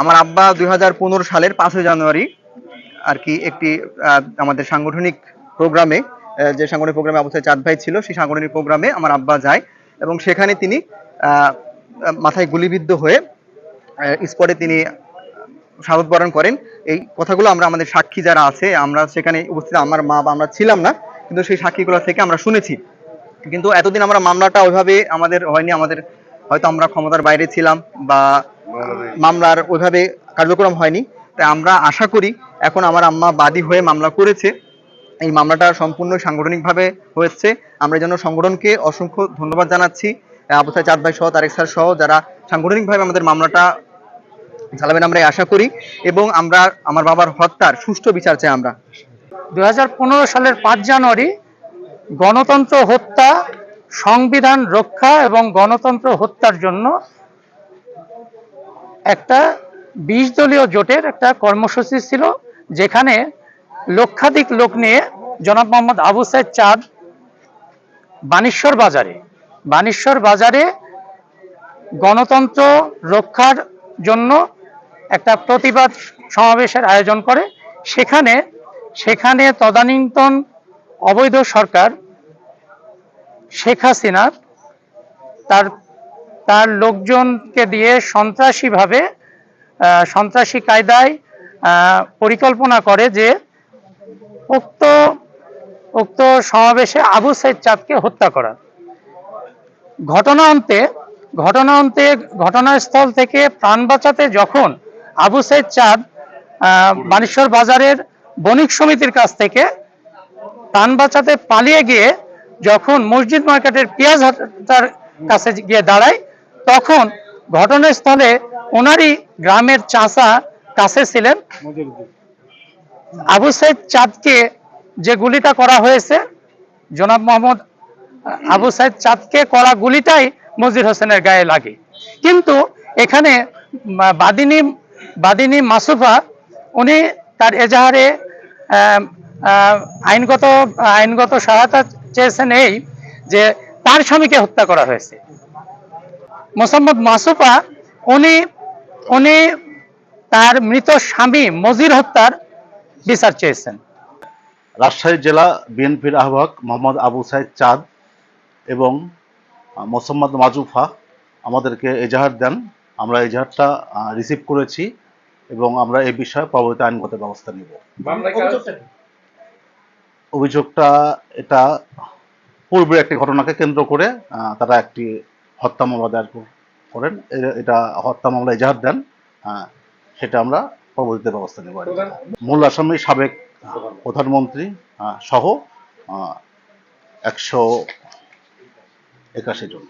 আমার আব্বা দুই হাজার পনেরো সালের পাঁচই জানুয়ারি আর কি একটি আমাদের সাংগঠনিক প্রোগ্রামে যে সাংগঠনিক প্রোগ্রামে অবস্থায় চাঁদ ভাই ছিল, সেই সাংগঠনিক প্রোগ্রামে আমার আব্বা যায় এবং সেখানে তিনি মাথায় গুলিবিদ্ধ হয়ে স্পটে তিনি শাহাদত বরণ করেন। এই কথাগুলো আমরা আমাদের সাক্ষী যারা আছে, আমরা সেখানে উপস্থিত, আমার মা বা আমরা ছিলাম না, কিন্তু সেই সাক্ষীগুলো থেকে আমরা শুনেছি। কিন্তু এতদিন আমরা মামলাটা ওইভাবে আমাদের হয়নি, আমাদের হয়তো আমরা ক্ষমতার বাইরে ছিলাম বা মামলার ওইভাবে কার্যক্রম হয়নি। তাই আমরা আশা করি এখন আমার আম্মা বাদী হয়ে মামলা করেছে। এই মামলাটা সম্পূর্ণ সাংগঠনিকভাবে হয়েছে। আমরা যেন সংগঠনকে অসংখ্য ধন্যবাদ জানাচ্ছি। আবুসাই চাঁদ ভাই সহ, তারেক স্যার সহ যারা সাংগঠনিকভাবে আমাদের মামলাটা চালাবেন আমরা আশা করি। এবং আমরা, আমার বাবার হত্যার সুষ্ঠু বিচার চাই আমরা। দু হাজার পনেরো সালের পাঁচ জানুয়ারি গণতন্ত্র হত্যা, সংবিধান রক্ষা এবং গণতন্ত্র হত্যার জন্য একটা বিশ দলীয় জোটের একটা কর্মসূচি ছিল, যেখানে লক্ষাধিক লোক নিয়ে জনাব মোহাম্মদ আবু সাইদ চাঁদ বানেশ্বর বাজারে বানেশ্বর বাজারে গণতন্ত্র রক্ষার জন্য একটা প্রতিবাদ সমাবেশের আয়োজন করে। সেখানে সেখানে তদানীন্তন অবৈধ সরকার শেখ হাসিনার, তার তার লোকজনকে দিয়ে সন্ত্রাসীভাবে সন্ত্রাসী কায়দায় পরিকল্পনা করে যে উক্ত উক্ত সমাবেশে আবু সাইদ চাঁদকে হত্যা করার ঘটনা অন্তে ঘটনা অন্তে ঘটনাস্থল থেকে প্রাণ বাঁচাতে যখন আবু সাইদ চাঁদ আহ, বানেশ্বর বাজারের বণিক সমিতির কাছ থেকে প্রাণ বাঁচাতে পালিয়ে গিয়ে যখন মসজিদ মার্কেটের পেঁয়াজ হাটার কাছে গিয়ে দাঁড়ায় তখন ঘটনাস্থলে ওনারই গ্রামের চাষা কাছে ছিলেন। আবু সাইদ চাঁদকে যে গুলিটা করা হয়েছে, জনাব মোহাম্মদ আবু সাইদ চাঁদকে করা গুলিটাই মজির হোসেনের গায়ে লাগে। কিন্তু এখানে বাদিনী বাদিনী মাসুফা, উনি তার এজাহারে আইনগত আইনগত সহায়তা চেয়েছেন এই যে তার স্বামীকে হত্যা করা হয়েছে। মোসাম্মদ মাসুফা, উনি উনি তার মৃত স্বামী মজির হত্যার বিচার চেয়েছেন। রাজশাহী জেলা বিএনপির আহ্বায়ক মোহাম্মদ আবু সাইদ চাঁদ এবং মোসাম্মদ মাজুফা আমাদেরকে এজাহার দেন। আমরা এজাহারটা রিসিভ করেছি এবং আমরা এই বিষয়ে পরবর্তী আইনগত ব্যবস্থা নিব। অভিযোগটা, এটা পূর্বের একটি ঘটনাকে কেন্দ্র করে তারা একটি হত্যা মামলা দায়ের করেন। এটা হত্যা মামলা এজাহার দেন। হ্যাঁ সেটা আমরা পরবর্তীতে ব্যবস্থা নেব। মূল আসামি সাবেক প্রধানমন্ত্রী আহ, সহ একশো একাশি জন।